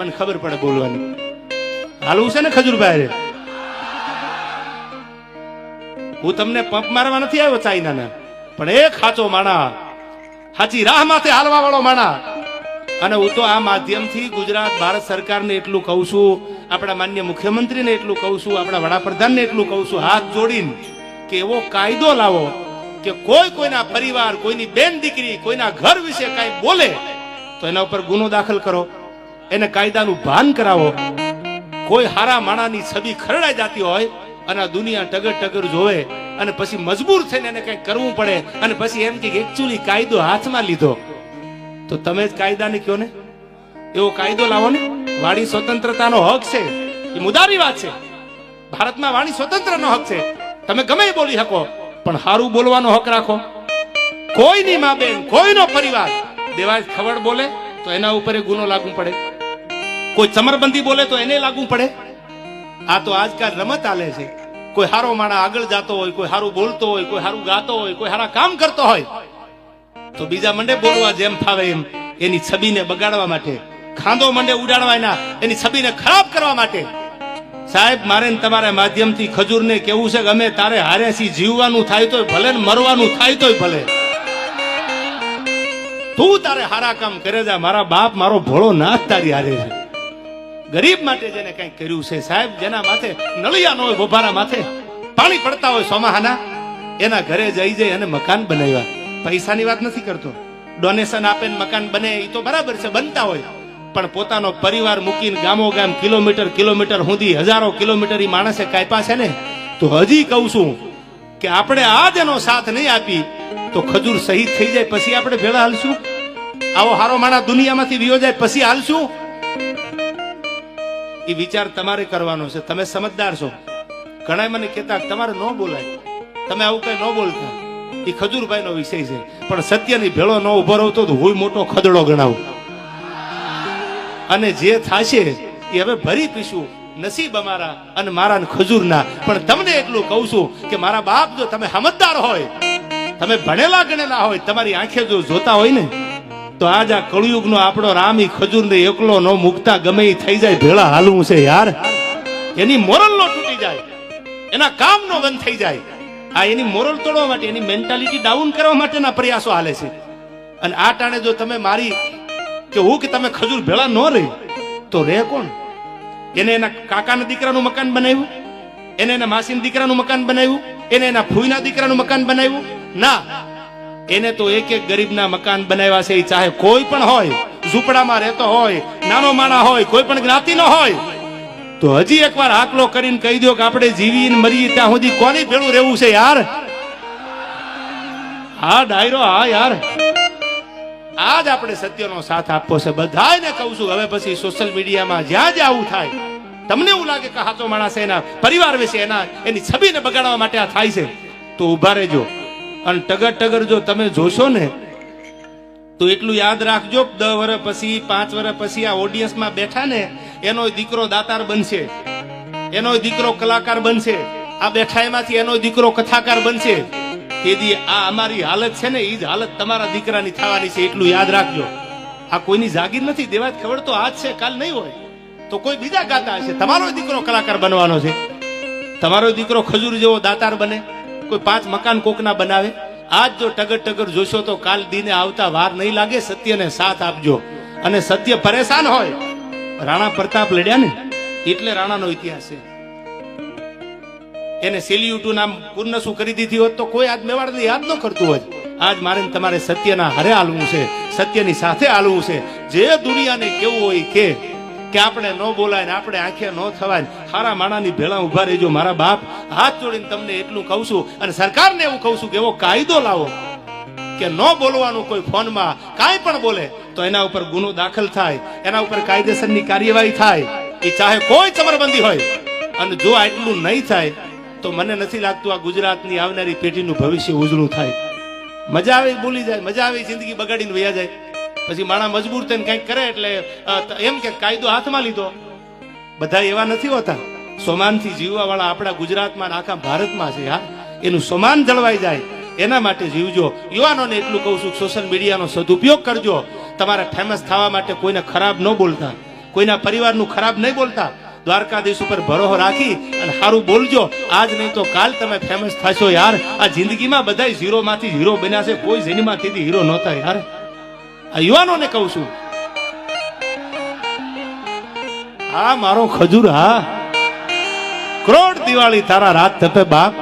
મને ખબર પડે બોલવાની. હાલવું છે ને ખજૂરભાઈ હું તમને પંપ મારવા નથી આવ્યો ચાઇનાના, પણ એક સાચો માણા સાચી રાહ માથે હાલવા વાળો માણા. અને હું તો આ માધ્યમથી ગુજરાત, ભારત સરકારને એટલું કહું છું, આપણા માન્ય મુખ્યમંત્રીને એટલું કહું છું, આપણા વડાપ્રધાનને એટલું કહું છું, હાથ જોડીને કે એવો કાયદો લાવો કે કોઈ કોઈના પરિવાર, કોઈની બેન દીકરી, કોઈના ઘર વિશે કાંઈ બોલે, તો એના ઉપર ગુનો દાખલ કરો. એને કાયદાનું ભાન કરાવો. કોઈ હારા માણાની છબી ખરડાઈ જતી હોય અને દુનિયા ટગર ટગર જોવે અને પછી મજબૂર થઈને એને કંઈક કરવું પડે અને પછી એમ કે એકચ્યુઅલી કાયદો હાથમાં લીધો. તો તમે જ કાયદાને કયો ને? એવો કાયદો લાવો ને. વાણી સ્વતંત્રતાનો હક છે. એ મુદારી વાત છે. ભારતમાં વાણી સ્વતંત્રનો હક છે. તમે ગમે બોલી શકો, પણ સારું બોલવાનો હક રાખો. કોઈની મા બેન, કોઈનો પરિવાર દેવાય ખબર બોલે, તો એના ઉપર ગુનો લાગુ પડે. કોઈ ચમરબંધી બોલે તો એને લાગુ પડે? આ તો આજકાલ રમત આલે છે. કોઈ હારો માણા આગળ જાતો હોય, કોઈ હારું બોલતો હોય, કોઈ હારું ગાતો હોય, કોઈ હારા કામ કરતો હોય, તો બીજા મંડે બોલવા જેમ ફાવે એમ. એની છબીને બગાડવા માટે ખાંદો મંડે ઉડાડવા એના છબીને ખરાબ કરવા માટે. સાહેબ, મારે તમારા માધ્યમથી ખજૂરને કેવું છે કે અમે તારે હારેથી જીવવાનું થાય તોય ભલે ને મરવાનું થાય તોય ભલે. તું તારે હારા કામ કરે જા મારા બાપ મારો ભોળો નાથ તારી હારે છે. ગરીબ માટે જેને કંઈક કર્યું છે, સાહેબ, જેના માથે નળિયા ન હોય, ગોભારા માથે પાણી પડતા હોય સોમાહાના, એના ઘરે જઈ જઈ અને મકાન બનાવ્યા. પૈસાની વાત નથી કરતો. ડોનેશન આપે ને મકાન બને એ તો બરાબર છે, બનતા હોય. પણ પોતાનો પરિવાર મૂકીને ગામો ગામ કિલોમીટર કિલોમીટર સુધી હજારો કિલોમીટર ઈ માણસે કાપ્યા છે ને, તો હજી કહું છું કે આપણે આજ એનો સાથ નહીં આપી, તો ખજૂર શહીદ થઈ જાય, પછી આપણે ભેળા હાલશું? આવો હારો માણા દુનિયામાંથી વિયો જાય, પછી હાલશું? એ વિચાર તમારે કરવાનો છે. તમે સમજદાર છો. ઘણા મને કહેતા, તમારે ન બોલાય. તમે આવું કઈ ન બોલતા. એ ખજૂરભાઈ નો વિષય છે. પણ સત્યની ભેળો ન ઊભો રહતો તો હું મોટો ખદડો ગણાવું. અને જે થાશે એ હવે ભરી પીશું. નસીબ અમારા અને મારા ખજૂરના. પણ તમને એટલું કહું છું કે મારા બાપ જો તમે સમજદાર હોય, તમે ભણેલા ગણેલા હોય, તમારી આંખે જો જોતા હોય ને તો આજ આ કળિયુગનો આપણો રામ ખજૂરને એકલો ન મુકતા ગમે એ થઈ જાય. ભેળા હાલવું છે યાર. એની મોરલ નો તૂટી જાય. એના કામ નો બંધ થઈ જાય. આ એની મોરલ તોડવા માટે, એની મેન્ટાલિટી ડાઉન કરવા માટેના પ્રયાસો હાલે છે. અને આ ટાણે જો તમે મારી કે હું કે તમે ખજૂર ભેળા ન રહી, તો રે કોણ? એને એના કાકાના દીકરાનું મકાન બનાવ્યું? એને એના માસીના દીકરાનું મકાન બનાવ્યું? એને એના ફૂઈના દીકરાનું મકાન બનાવ્યું? ના. એને તો એક એક ગરીબના મકાન બનાવ્યા છે એ ચાહે કોઈ પણ હોય, ઝૂંપડામાં રહેતો હોય, નાનો માણા હોય, કોઈ પણ જ્ઞાતિનો હોય, તો હજી એકવાર આકલો કરીને કહી દો કે આપણે જીવીને મરીએ ત્યાં સુધી કોની ભેળું રહેવું છે યાર? હા, ડાયરો, હા યાર. આજ આપણે સત્યનો સાથ આપવો છે. બધાને કહું છું, હવે પછી સોશિયલ મીડિયામાં જ્યાં જ્યાં આવું થાય, તમને એવું લાગે કે હાચો માણસ એના પરિવાર વિશે એના, એની છબીને બગાડવા માટે આ થાય છે, તો ઊભા રહેજો. અને ટગર ટગર જો તમે જોશો ને, તો એટલું યાદ રાખજો, દસ વર્ષ પછી, પાંચ વર્ષ પછી આ ઓડિયન્સમાં બેઠા ને, એનો દીકરો દાતાર બનશે. એનો દીકરો કલાકાર બનશે. આ બેઠા એમાંથી એનો દીકરો કથાકાર બનશે. તેથી આ અમારી હાલત છે ને એ જ હાલત તમારા દીકરાની થવાની છે, એટલું યાદ રાખજો. આ કોઈની જાગીર નથી દેવાય ખબર તો આજ છે, કાલ નહીં હોય. તો કોઈ બીજા ગાતા હશે. તમારો દીકરો કલાકાર બનવાનો છે. તમારો દીકરો ખજૂર જેવો દાતાર બને. કોઈ પાંચ મકાન કોકના બનાવે? આજ જો ટગર ટગર જોશો તો કાલ દીને આવતા વાર નહીં લાગે, સત્યને સાથ આપજો. અને સત્ય પરેશાન હોય. રાણા પ્રતાપ લડ્યા ને, એટલે રાણાનો ઇતિહાસ છે. એને સેલ્યુટુ નામ પૂર્ણ શું કરી દીધી હોત તો કોઈ આજ મેવાડને યાદ ન કરતું હોય આજ મારે તમારે સત્યના હરે હાલવું છે, સત્યની સાથે હાલવું છે. જે દુનિયાને કેવું હોય કે કે આપણે ન બોલાય ને આપણે આંખે ન થવાય હારા માણાની ભેળા ઊભા રહેજો, મારા બાપ. હાથ જોડીને તમને એટલું કહું છું અને સરકારને એવું કહું છું કે એવો કાયદો લાવો કે ન બોલવાનું કોઈ ફોનમાં, કાંઈ પણ બોલે, તો એના ઉપર ગુનો દાખલ થાય, એના ઉપર કાયદેસરની કાર્યવાહી થાય. એ ચાહે કોઈ ચમરબંધી હોય. અને જો આટલું નહીં થાય, તો મને નથી લાગતું આ ગુજરાતની આવનારી પેઢીનું ભવિષ્ય ઉજળું થાય. મજા આવે બોલી જાય, મજા આવે, જિંદગી બગાડીને વયા જાય. પછી માણા મજબૂર થઈને કંઈક કરે એટલે એમ કે કાયદો હાથમાં લીધો. બધા એવા નથી હોતા? સોમાનથી જીવવાવાળા આપણા ગુજરાતમાં આખા ભારતમાં છે, હા? એનું સોમાન જળવાઈ જાય. એના માટે જીવજો. યુવાનોને એટલું કહું છું, સોશિયલ મીડિયાનો સદુપયોગ કરજો. તમારા ફેમસ થવા માટે કોઈને ખરાબ ન બોલતા. કોઈના પરિવારનું ખરાબ નહીં બોલતા. દ્વારકાધીશ ઉપર ભરોસો રાખી અને સારું બોલજો. આજ નહીં તો કાલ તમે ફેમસ થશો યાર. આ જિંદગીમાં બધા હીરો માંથી હીરો બન્યા છે. કોઈ જેનીમાંથી હીરો નહોતા યાર. આ યુવાનોને કહું છું આ મારો ખજૂર હા. કરોડ દિવાળી તારા રાત થપે બાપ.